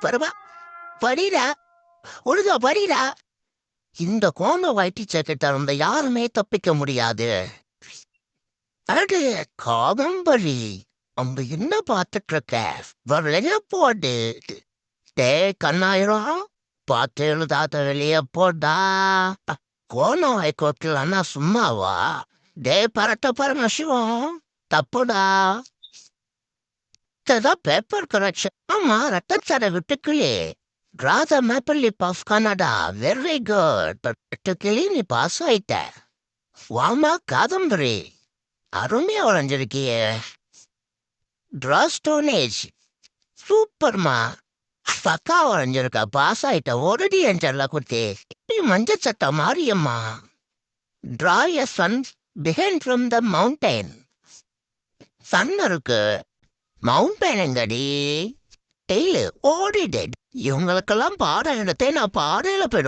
பரவா படிடா ஒழுங்கா படிடா இந்த கோம வயிற்று கிட்ட இருந்த யாருமே தப்பிக்க முடியாது. அடு காதம்பரி அங்க என்ன பார்த்துட்டு இருக்க வரலைய போடு. டே கண்ணாயிரம் பார்த்து எழுதாத வெளியே போடா. கோணம் வைக்கோட்டில் அண்ணா சும்மாவா? டே பரட்ட பரமசிவம் தப்புடா. இதுதான் பேப்பர் கரெக்ஷன் ஆமா ரத்தச்சடை விட்டுக்கிளே. Radha maple pass Canada. Very good விட்டுக்கிளி நீ பாஸ் ஆயிட்ட. வாமா காதம்பரி. அருமையா உழைஞ்சிருக்கியே ட்ரா ஸ்டோனேஜ் சூப்பர்மா பக்கா உழைஞ்சிருக்கா பாஸ் ஆயிட்ட. ஒரடி என்ஜல்ல குத்தி. இப்படி மஞ்சள் சட்டை Mariamma. Draw a sun behind from the mountain sun இருக்கு. மவுண்டைன் எங்கடி டெய்லு ஓடிடெட் இவங்களுக்கெல்லாம் பாடம் எடுத்தே நான் பாடையில் போயிடும்.